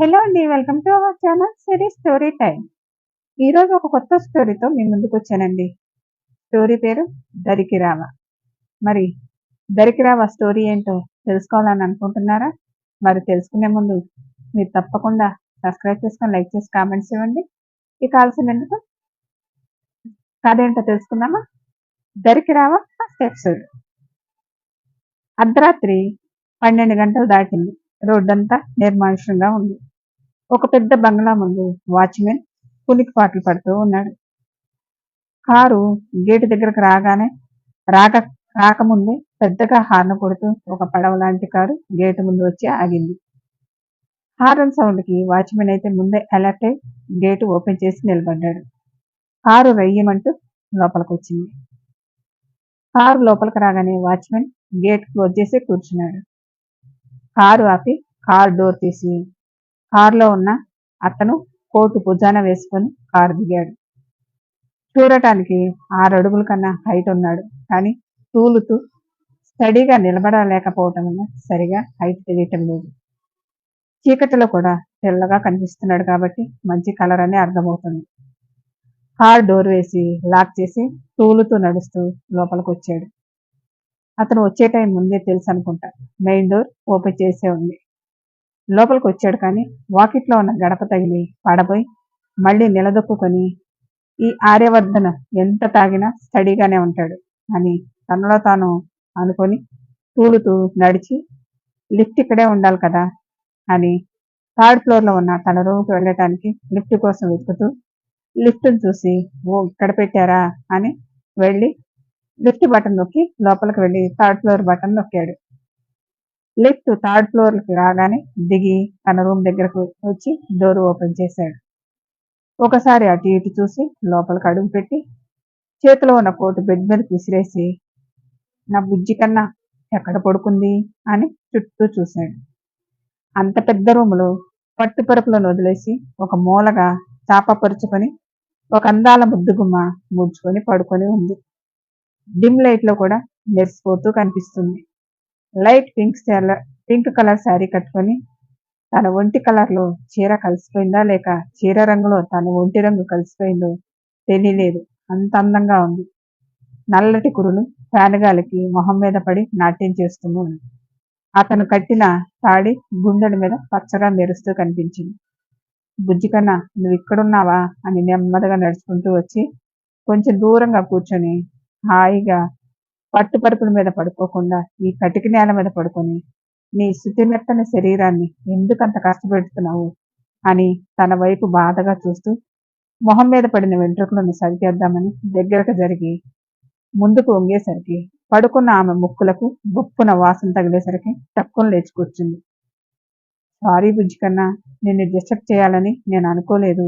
Hello అండి welcome to our channel Siri story time ఈరోజు ఒక కొత్త స్టోరీతో మీ ముందుకు వచ్చానండి. స్టోరీ పేరు దరికిరావ మరి దరికిరావ స్టోరీ ఏంటో తెలుసుకోవాలని అనుకుంటున్నారా? మరి తెలుసుకునే ముందు మీరు తప్పకుండా సబ్స్క్రైబ్ చేసుకొని లైక్ చేసి కామెంట్స్ ఇవ్వండి. ఇక కావాల్సిన ఎందుకు కథ ఏంటో తెలుసుకుందామా? దరికిరావ ఫస్ట్ ఎపిసోడ్ అర్ధరాత్రి పన్నెండు గంటలు దాటింది. రోడ్డంతా నిర్మానుషంగా ఉంది. ఒక పెద్ద బంగ్లా ముందు వాచ్మెన్ పులికి పాటలు పడుతూ ఉన్నాడు. కారు గేటు దగ్గరకు రాగానే రాక రాకముందే పెద్దగా హార్న్ కొడుతూ ఒక పడవ లాంటి కారు గేటు ముందు వచ్చి ఆగింది. హార్న్ సౌండ్కి వాచ్మెన్ అయితే ముందే అలర్ట్ అయి గేటు ఓపెన్ చేసి నిలబడ్డాడు. కారు రయ్యమంటూ లోపలికి వచ్చింది కారు లోపలికి రాగానే వాచ్మెన్ గేట్ క్లోజ్ చేసి కూర్చున్నాడు. కారు ఆపి కార్ డోర్ తీసి కారులో ఉన్న అతను కోటు భుజాన వేసుకొని కారు దిగాడు. చూడటానికి ఆరు అడుగుల కన్నా హైట్ ఉన్నాడు. కానీ తూలుతూ స్టడీగా నిలబడలేకపోవటం వల్ల సరిగా హైట్ తెలియటం లేదు. చీకటిలో కూడా తెల్లగా కనిపిస్తున్నాడు కాబట్టి మంచి కలర్ అని అర్థమవుతుంది. కార్ డోర్ వేసి లాక్ చేసి తూలుతూ నడుస్తూ లోపలికి వచ్చాడు. అతను వచ్చే టైం ముందే తెలుసు అనుకుంటా. మెయిన్ డోర్ ఓపెన్ చేసే ఉంది. లోపలికి వచ్చాడు కానీ వాకిట్లో ఉన్న గడప తగిలి పడబోయి మళ్ళీ నిలదొక్కుని ఈ ఆర్యవర్ధన ఎంత తాగినా స్టడీగానే ఉంటాడు అని తనలో తాను అనుకొని తూలుతూ నడిచి లిఫ్ట్ ఇక్కడే ఉండాలి కదా అని థర్డ్ ఫ్లోర్లో ఉన్న తన రూమ్కి వెళ్ళటానికి లిఫ్ట్ కోసం వెతుకుతూ లిఫ్ట్ని చూసి ఓ ఇక్కడ పెట్టారా అని వెళ్ళి లిఫ్ట్ బటన్ నొక్కి లోపలికి వెళ్ళి థర్డ్ ఫ్లోర్ బటన్ నొక్కాడు. లిఫ్ట్ థర్డ్ ఫ్లోర్కి రాగానే దిగి తన రూమ్ దగ్గరకు వచ్చి డోర్ ఓపెన్ చేశాడు. ఒకసారి అటు ఇటు చూసి లోపలికి అడుగు పెట్టి చేతిలో ఉన్న కోటు బెడ్ మీద విసిరేసి నా బుజ్జి కన్నా ఎక్కడ పడుకుంది? అని చుట్టూ చూశాడు. అంత పెద్ద రూములో పట్టుపరుపులను వదిలేసి ఒక మూలగా చాపపరుచుకొని ఒక అందాల ముద్దుగుమ్మ ముడుచుకొని పడుకొని ఉంది. డిమ్ లైట్లో కూడా మెరిసిపోతూ కనిపిస్తుంది. Light pink pink colour sari కట్టుకొని తన ఒంటి కలర్లో చీర కలిసిపోయిందా లేక చీర రంగులో తన ఒంటి రంగు కలిసిపోయిందో తెలియలేదు. అంత అందంగా ఉంది. నల్లటి కురులు ఫ్యానగాలికి మొహం మీద పడి నాట్యం చేస్తూ అతను కట్టిన తాడి గుండెల మీద పచ్చగా మెరుస్తూ కనిపించింది. బుజ్జికన్నా నువ్వు ఇక్కడున్నావా? అని నెమ్మదిగా నడుచుకుంటూ వచ్చి కొంచెం దూరంగా కూర్చొని హాయిగా పట్టుపరుపుల మీద పడుకోకుండా ఈ కటిక నేల మీద పడుకొని నీ శుతిమెత్తని శరీరాన్ని ఎందుకంత కష్టపెడుతున్నావు అని తన వైపు బాధగా చూస్తూ మొహం మీద పడిన వెంట్రుకలను సరిచేద్దామని దగ్గరకు జరిగి ముందుకు వంగేసరికి పడుకున్న ఆమె ముక్కులకు బొప్పున వాసన తగిలేసరికి తక్కువ లేచి కూర్చుంది. సారీ బుజ్జి కన్నా నిన్ను డిస్టర్బ్ చేయాలని నేను అనుకోలేదు.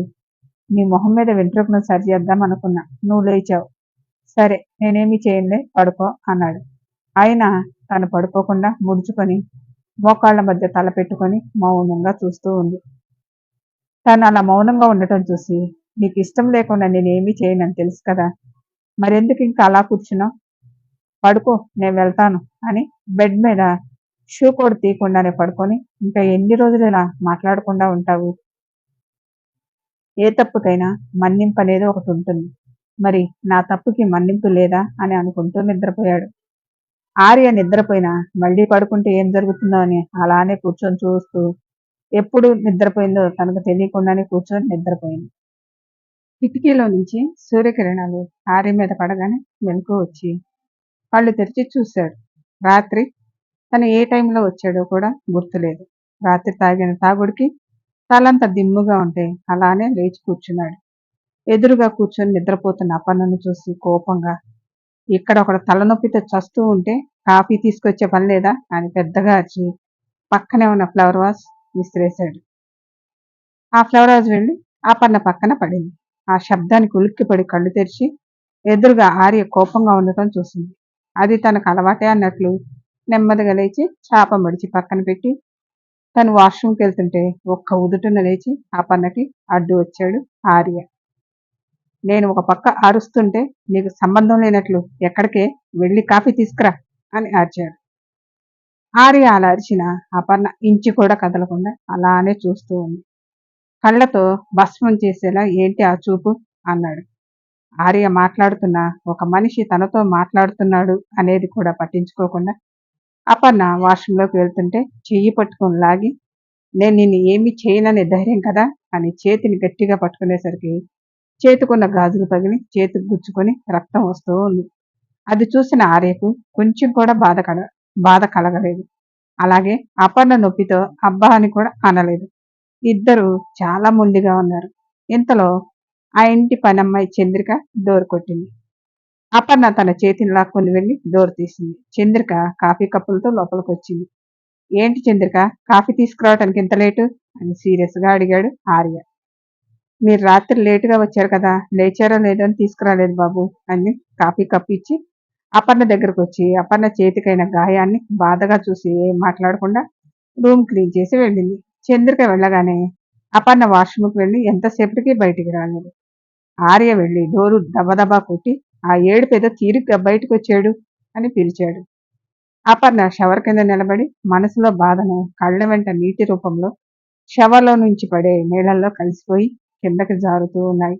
నీ మొహం మీద వెంట్రుకను సరిచేద్దాం అనుకున్నా. నువ్వు లేచావు. సరే నేనేమి చేయండి పడుకో అన్నాడు. ఆయన తను పడుకోకుండా ముడుచుకొని మోకాళ్ళ మధ్య తల పెట్టుకొని మౌనంగా చూస్తూ ఉంది. తను అలా మౌనంగా ఉండటం చూసి నీకు ఇష్టం లేకుండా నేనేమీ చేయనని తెలుసు కదా మరెందుకు ఇంకా అలా కూర్చున్నావు? పడుకో నేను వెళ్తాను అని బెడ్ మీద షూ కోడ్ తీయకుండానే పడుకొని ఇంకా ఎన్ని రోజులు ఇలా మాట్లాడకుండా ఉంటావు? ఏ తప్పుకైనా మన్నింపనేది ఒకటి ఉంటుంది. మరి నా తప్పుకి మన్నింపు లేదా అని అనుకుంటూ నిద్రపోయాడు. ఆర్య నిద్రపోయినా మళ్ళీ పడుకుంటే ఏం జరుగుతుందో అని అలానే కూర్చొని చూస్తూ ఎప్పుడు నిద్రపోయిందో తనకు తెలియకుండానే కూర్చొని నిద్రపోయింది. కిటికీలో నుంచి సూర్యకిరణాలు ఆర్య మీద పడగానే వెనుక వచ్చి కళ్ళు తెరిచి చూశాడు. రాత్రి తను ఏ టైంలో వచ్చాడో కూడా గుర్తులేదు. రాత్రి తాగిన తాగుడికి తలంత దిమ్ముగా ఉంటే అలానే లేచి కూర్చున్నాడు. ఎదురుగా కూర్చొని నిద్రపోతున్న అపన్నను చూసి కోపంగా ఇక్కడ ఒకడు తలనొప్పితో చస్తూ ఉంటే కాఫీ తీసుకొచ్చే పని లేదా అని పెద్దగా వచ్చి పక్కనే ఉన్న ఫ్లవర్ వాజ్ విసిరేశాడు. ఆ ఫ్లవర్ వాజ్ వెళ్ళి పన్న పక్కన పడింది. ఆ శబ్దానికి ఉలిక్కిపడి కళ్ళు తెరిచి ఎదురుగా ఆర్య కోపంగా ఉండటం చూసింది. అది తనకు అలవాటే అన్నట్లు నెమ్మదిగా లేచి చాప మడిచి పక్కన పెట్టి తను వాష్రూమ్కి వెళ్తుంటే ఒక్క ఉదుటున లేచి ఆ పన్నకి అడ్డు వచ్చాడు ఆర్య. నేను ఒక పక్క అరుస్తుంటే నీకు సంబంధం లేనట్లు ఎక్కడికే వెళ్ళి కాఫీ తీసుకురా అని ఆర్చాడు. ఆర్య అలా అరిచిన అపర్ణ ఇంచి కూడా కదలకుండా అలానే చూస్తూ ఉంది. కళ్ళతో భస్మం చేసేలా ఏంటి ఆ చూపు అన్నాడు. ఆర్య మాట్లాడుతున్న ఒక మనిషి తనతో మాట్లాడుతున్నాడు అనేది కూడా పట్టించుకోకుండా అపర్ణ వాష్రూంలోకి వెళ్తుంటే చెయ్యి పట్టుకొని లాగి నేను నిన్ను ఏమీ చేయననే ధైర్యం కదా? అని చేతిని గట్టిగా పట్టుకునేసరికి చేతికున్న గాజులు పగిలి చేతికి గుచ్చుకొని రక్తం వస్తూ ఉంది. అది చూసిన ఆర్యకు కొంచెం కూడా బాధ కల బాధ కలగలేదు. అలాగే అపర్ణ నొప్పితో అబ్బా అని కూడా అనలేదు. ఇద్దరు చాలా మొండిగా ఉన్నారు. ఇంతలో ఆ ఇంటి పనమ్మాయి చంద్రిక డోర్ కొట్టింది. అపర్ణ తన చేతిని లాక్కొని వెళ్ళి డోర్ తీసింది. చంద్రిక కాఫీ కప్పులతో లోపలికి వచ్చింది ఏంటి చంద్రిక కాఫీ తీసుకురావటానికి ఇంత లేటు? అని సీరియస్గా అడిగాడు ఆర్య. మీరు రాత్రి లేటుగా వచ్చారు కదా లేచారో లేదో అని తీసుకురాలేదు బాబు. అని కాఫీ కప్పిచ్చి ఇచ్చి అపర్ణ దగ్గరకు వచ్చి అపర్ణ చేతికైన గాయాన్ని బాధగా చూసి ఏం మాట్లాడకుండా రూమ్ క్లీన్ చేసి వెళ్ళింది. చంద్రిక వెళ్ళగానే అపర్ణ వాష్రూమ్కి వెళ్ళి ఎంతసేపటికి బయటికి రాలేదు. ఆర్య వెళ్ళి డోరు దబదబా కొట్టి ఆ ఏడు పెద్ద తీరిగ్గా బయటకు వచ్చాడు అని పిలిచాడు. అపర్ణ షవర్ కింద నిలబడి మనసులో బాధను కళ్ళ వెంట నీటి రూపంలో షవర్లో నుంచి పడే నీళ్ళల్లో కలిసిపోయి కిందకి జారుతూ ఉన్నాయి.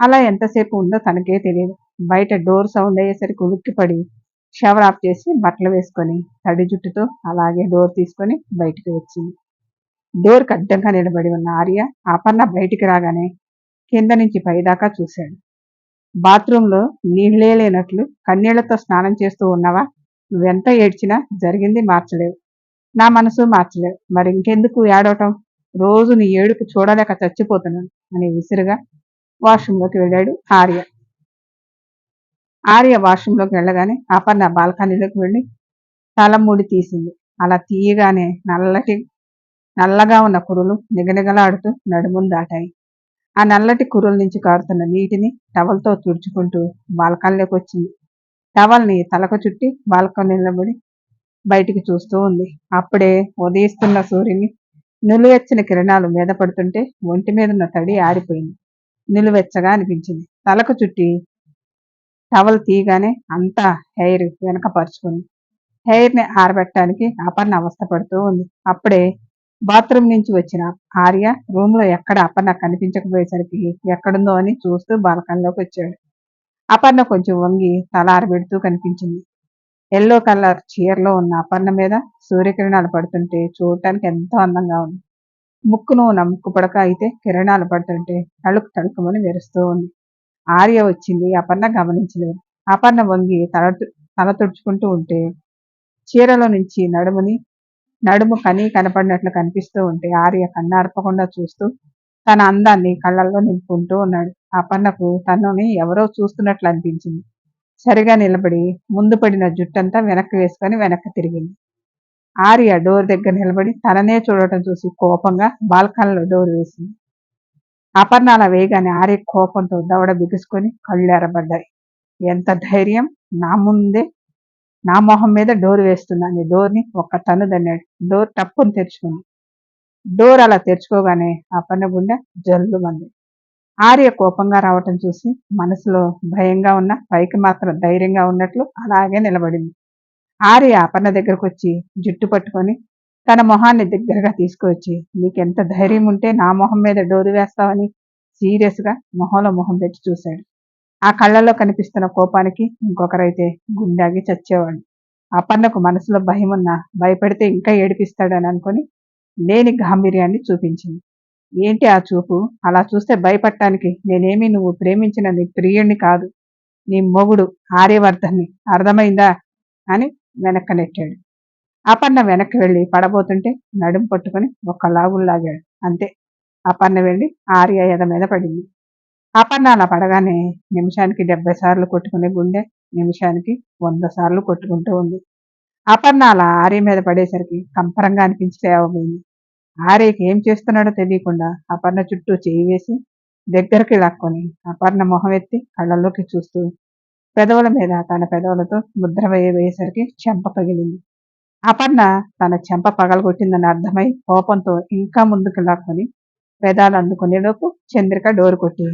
అలా ఎంతసేపు ఉందో తనకే తెలియదు బయట డోర్ సౌండ్ అయ్యేసరికి ఉలిక్కిపడి షవర్ ఆఫ్ చేసి బట్టలు వేసుకొని తడి జుట్టుతో అలాగే డోర్ తీసుకొని బయటికి వచ్చింది. డోర్కి అడ్డంగా నిలబడి ఉన్న ఆర్య అపర్ణ బయటికి రాగానే కింద నుంచి పైదాకా చూశాడు. బాత్రూంలో నీళ్ళే లేనట్లు కన్నీళ్ళతో స్నానం చేస్తూ ఉన్నావా? నువ్వెంత ఏడ్చినా జరిగింది మార్చలేవు. నా మనసు మార్చలేవు. మరి ఇంకెందుకు ఏడవటం? రోజు నీ ఏడుపు చూడలేక చచ్చిపోతున్నాను అని విసిరుగా వాష్రూంలోకి వెళ్ళాడు ఆర్య. ఆర్య వాష్రూంలోకి వెళ్ళగానే అపర్ణ బాల్కనీలోకి వెళ్ళి తలముడి తీసింది. అలా తీయగానే నల్లటి నల్లగా ఉన్న కురులు నిగనిగలాడుతూ నడుమును దాటాయి. ఆ నల్లటి కురుల నుంచి కారుతున్న నీటిని టవల్తో తుడుచుకుంటూ బాల్కనీలోకి వచ్చింది. టవల్ని తలకు చుట్టి బాల్కనీ నిలబడి బయటికి చూస్తూ ఉంది. అప్పుడే ఉదయిస్తున్న సూర్యుని నిలువెచ్చని కిరణాలు మీద పడుతుంటే ఒంటి మీద ఉన్న తడి ఆరిపోయింది. నిలువెచ్చగా అనిపించింది. తలకు చుట్టి టవల్ తీయగానే అంతా హెయిర్ వెనక పరుచుకుంది హెయిర్ని ఆరబెట్టడానికి అపర్ణ అవస్థపడుతూ ఉంది. అప్పుడే బాత్రూమ్ నుంచి వచ్చిన ఆర్య రూమ్లో ఎక్కడ అపర్ణ కనిపించకపోయేసరికి ఎక్కడుందో అని చూస్తూ బాల్కనీలోకి వచ్చాడు. అపర్ణ కొంచెం వంగి తల ఆరబెడుతూ కనిపించింది. ఎల్లో కలర్ చీరలో ఉన్న అపర్ణ మీద సూర్యకిరణాలు పడుతుంటే చూడటానికి ఎంతో అందంగా ఉంది. ముక్కును ఉన్న ముక్కు పడక అయితే కిరణాలు పడుతుంటే తళుకు తళుకుమని మెరుస్తూ ఉంది. ఆర్య వచ్చింది. అపర్ణ గమనించలేదు. అపర్ణ వంగి తల తల తుడుచుకుంటూ ఉంటే చీరలో నుంచి నడుముని నడుము కని కనపడినట్లు కనిపిస్తూ ఉంటే ఆర్య కన్నార్పకుండా చూస్తూ తన అందాన్ని కళ్ళల్లో నింపుకుంటూ ఉన్నాడు. అపర్ణకు తనని ఎవరో చూస్తున్నట్లు అనిపించింది. సరిగా నిలబడి ముందు పడిన జుట్టంతా వెనక్కి వేసుకొని వెనక్కి తిరిగింది. ఆర్య డోర్ దగ్గర నిలబడి తననే చూడటం చూసి కోపంగా బాల్కనీలో డోర్ వేసింది. అపర్ణ అలా వేయగానే ఆర్య కోపంతో దవడ బిగుసుకొని కళ్ళు ఎరబడ్డాయి ఎంత ధైర్యం! నా ముందే నా మొహం మీద డోర్ వేస్తుందని డోర్ని ఒక్క తను దన్నాడు డోర్ టప్పుని తెరుచుకుంది. డోర్ అలా తెరుచుకోగానే అపర్ణ గుండె జల్లు మంది ఆర్య కోపంగా రావటం చూసి మనసులో భయంగా ఉన్న పైకి మాత్రం ధైర్యంగా ఉన్నట్లు అలాగే నిలబడింది. ఆర్య అపర్ణ దగ్గరకు వచ్చి జుట్టు పట్టుకొని తన మొహాన్ని దగ్గరగా తీసుకువచ్చి నీకెంత ధైర్యం ఉంటే నా మొహం మీద డోరు వేస్తావని సీరియస్గా మొహంలో మొహం పెట్టి చూశాడు. ఆ కళ్ళలో కనిపిస్తున్న కోపానికి ఇంకొకరైతే గుండాగి చచ్చేవాడు. అపర్ణకు మనసులో భయం భయపడితే ఇంకా ఏడిపిస్తాడని అనుకొని లేని గాంభీర్యాన్ని చూపించింది. ఏంటి ఆ చూపు? అలా చూస్తే భయపడటానికి నేనేమి నువ్వు ప్రేమించిన నీ ప్రియుణ్ణి కాదు. నీ మొగుడు ఆర్యవర్ధన్ని. అర్థమైందా? అని వెనక్కి నెట్టాడు. అపర్ణ వెనక్కి వెళ్ళి పడబోతుంటే నడుం పట్టుకొని ఒక్క లాగులు లాగాడు. అంతే. అపర్ణ వెళ్ళి ఆర్య ఎద మీద పడింది. అపర్ణ అలా పడగానే నిమిషానికి డెబ్బై సార్లు కొట్టుకునే గుండె నిమిషానికి వంద సార్లు కొట్టుకుంటూ ఉంది. అపర్ణ అలా ఆర్య మీద పడేసరికి కంపరంగా అనిపించి లేవబోయింది. ఆర్యకి ఏం చేస్తున్నాడో తెలియకుండా అపర్ణ చుట్టూ చేయి వేసి దగ్గరికి లాక్కొని అపర్ణ మొహం ఎత్తి కళ్ళల్లోకి చూస్తూ పెదవుల మీద తన పెదవులతో ముద్ర వేయబోయేసరికి చెంప పగిలింది. అపర్ణ తన చెంప పగలగొట్టిందని అర్థమై కోపంతో ఇంకా ముందుకు లాక్కొని పెదాలు అందుకునేలోపు చంద్రిక డోర్ కొట్టి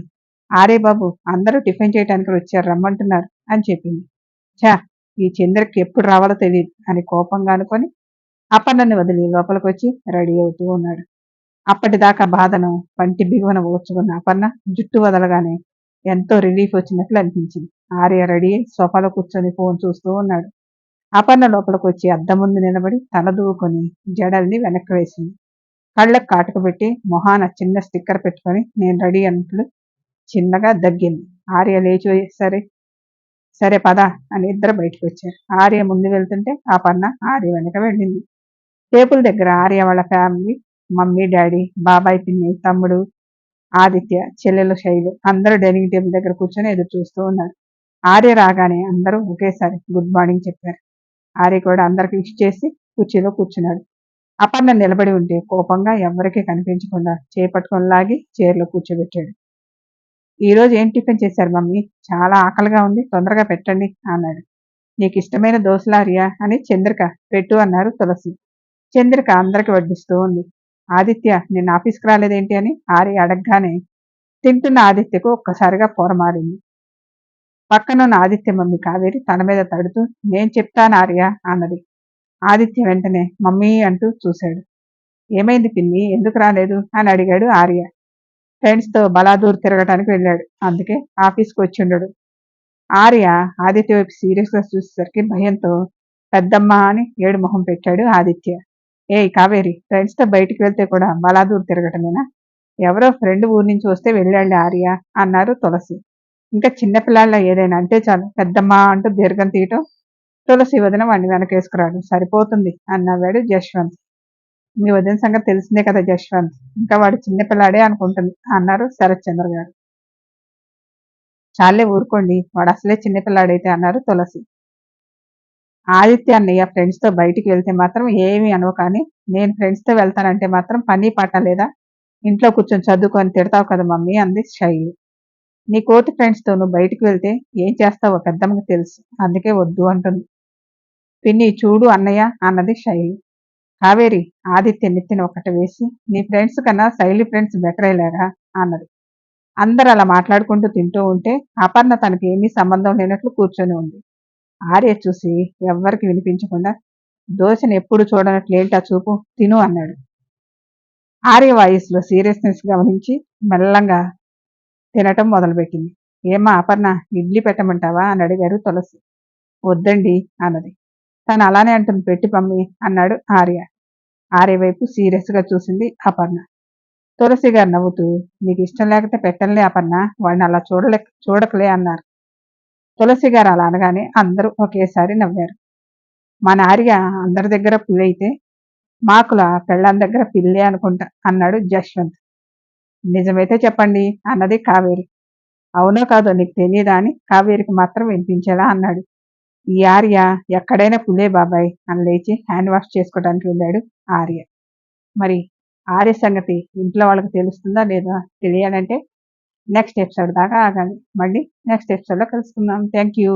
ఆరే బాబు అందరూ టిఫిన్ చేయడానికి వచ్చారు రమ్మంటున్నారు అని చెప్పింది. ఛా ఈ చంద్రకి ఎప్పుడు రావాలో తెలియదు అని కోపంగా అనుకొని అపర్ణని వదిలి లోపలికి వచ్చి రెడీ అవుతూ ఉన్నాడు. అప్పటిదాకా బాధను పంటి బిగువన ఓర్చుకున్న అపర్ణ జుట్టు వదలగానే ఎంతో రిలీఫ్ వచ్చినట్లు అనిపించింది. ఆర్య రెడీ అయి సోఫాలో కూర్చొని ఫోన్ చూస్తూ ఉన్నాడు. అపర్ణ లోపలికి వచ్చి అద్దం ముందు నిలబడి తల దూకుని జడల్ని వెనక్కి వేసింది. కళ్ళకు కాటుకు పెట్టి మొహాన చిన్న స్టిక్కర్ పెట్టుకొని నేను రెడీ అన్నట్లు చిన్నగా దగ్గింది. ఆర్య లేచి సరే సరే పద అని ఇద్దరు బయటకు వచ్చారు. ఆర్య ముందు వెళ్తుంటే ఆ పన్న ఆర్య వెనక వెళ్ళింది. టేబుల్ దగ్గర ఆర్య వాళ్ళ ఫ్యామిలీ మమ్మీ డాడీ బాబాయ్ పిన్ని తమ్ముడు ఆదిత్య చెల్లెలు శైలు అందరూ డైనింగ్ టేబుల్ దగ్గర కూర్చొని ఎదురు చూస్తూ ఉన్నారు. ఆర్య రాగానే అందరూ ఒకేసారి గుడ్ మార్నింగ్ చెప్పారు. ఆర్య కూడా అందరికి విష్ చేసి కుర్చీలో కూర్చున్నాడు. అపర్ణ నిలబడి ఉంటే కోపంగా ఎవరికీ కనిపించకుండా చేపట్టుకొని లాగి చైర్లో కూర్చోబెట్టాడు. ఈరోజు ఏం టిఫిన్ చేశారు మమ్మీ? చాలా ఆకలిగా ఉంది తొందరగా పెట్టండి అన్నాడు. నీకు ఇష్టమైన దోశలారియా అని చంద్రిక పెట్టు అన్నారు తులసి. చంద్రిక అందరికి వడ్డిస్తూ ఉంది. ఆదిత్య నిన్న ఆఫీస్కి రాలేదేంటి? అని ఆర్య అడగగానే తింటున్న ఆదిత్యకు ఒక్కసారిగా పొరమారింది. పక్కనున్న ఆదిత్య మమ్మీ కావేరి తన మీద తడుతూ నేను చెప్తాను ఆర్య అన్నది. ఆదిత్య వెంటనే మమ్మీ అంటూ చూశాడు. ఏమైంది పిన్ని? ఎందుకు రాలేదు? అని అడిగాడు ఆర్య. ఫ్రెండ్స్తో బలాదూర్ తిరగటానికి వెళ్ళాడు. అందుకే ఆఫీస్కి వచ్చి ఉండడు ఆర్య ఆదిత్య వైపు సీరియస్గా చూసేసరికి భయంతో పెద్దమ్మ అని ఏడు మొహం పెట్టాడు ఆదిత్య. ఏయ్ కావేరి ఫ్రెండ్స్తో బయటికి వెళ్తే కూడా బలాదూర్ తిరగటమేనా? ఎవరో ఫ్రెండ్ ఊరి నుంచి వస్తే వెళ్ళండి ఆర్య అన్నారు తులసి. ఇంకా చిన్నపిల్లాళ్ళ ఏదైనా అంటే చాలు పెద్దమ్మ అంటూ దీర్ఘం తీయటం తులసి వదిన వాడిని వెనకేసుకురాడు. సరిపోతుంది అన్నవాడు జశ్వంత్. మీ వదిన సంగతి తెలిసిందే కదా జశ్వంత్. ఇంకా వాడు చిన్నపిల్లాడే అనుకుంటుంది అన్నారు శరత్ చంద్ర గారు చాలే ఊరుకోండి వాడు అసలే చిన్నపిల్లాడైతే అన్నారు తులసి. ఆదిత్య అన్నయ్య ఫ్రెండ్స్తో బయటికి వెళ్తే మాత్రం ఏమీ అనవు కానీ నేను ఫ్రెండ్స్తో వెళ్తానంటే మాత్రం పని పాట లేదా ఇంట్లో కూర్చొని చదువుకొని తిడతావు కదా మమ్మీ అంది శైలి. నీ కోటి ఫ్రెండ్స్తో నువ్వు బయటికి వెళ్తే ఏం చేస్తావో పెద్దమ్మకి తెలుసు అందుకే వద్దు అంటుంది. పిన్ని చూడు అన్నయ్య అన్నది శైలి. కావేరి ఆదిత్య నెత్తిన ఒకటి వేసి నీ ఫ్రెండ్స్ కన్నా శైలి ఫ్రెండ్స్ బెటర్ అయ్యలేరా అన్నది. అందరు అలా మాట్లాడుకుంటూ తింటూ ఉంటే అపర్ణ తనకి ఏమీ సంబంధం లేనట్లు కూర్చొని ఉంది. ఆర్య చూసి ఎవ్వరికి వినిపించకుండా దోశను ఎప్పుడు చూడనట్లు ఏంటా చూపు తిను అన్నాడు. ఆర్య వాయిస్లో సీరియస్నెస్ గమనించి మెల్లంగా తినటం మొదలుపెట్టింది. ఏమా అపర్ణ ఇడ్లీ పెట్టమంటావా? అని అడిగారు తులసి. వద్దండి అన్నది. తను అలానే అంటుంది పెట్టి పమ్మి అన్నాడు ఆర్య. ఆర్య వైపు సీరియస్గా చూసింది అపర్ణ. తులసి గారు నవ్వుతూ నీకు ఇష్టం లేకపోతే పెట్టలే అపర్ణ వాడిని అలా చూడలే చూడకలే అన్నారు. తులసి గారు అలా అనగానే అందరూ ఒకేసారి నవ్వారు. మన ఆర్య అందరి దగ్గర పులైతే మాకుల పెళ్ళాం దగ్గర పిల్లే అనుకుంటా అన్నాడు జశ్వంత్. నిజమైతే చెప్పండి అన్నది కావేరి. అవునో కాదో నీకు తెలియదా అని కావేరికి మాత్రం వినిపించేలా అన్నాడు. ఈ ఆర్య ఎక్కడైనా పులే బాబాయ్ అని లేచి హ్యాండ్ వాష్ చేసుకోవడానికి వెళ్ళాడు ఆర్య. మరి ఆర్య సంగతి ఇంట్లో వాళ్ళకి తెలుస్తుందా లేదా తెలియాలంటే నెక్స్ట్ ఎపిసోడ్ దాకా ఆగాలి మళ్ళీ నెక్స్ట్ ఎపిసోడ్లో కలుసుకుందాం. Thank you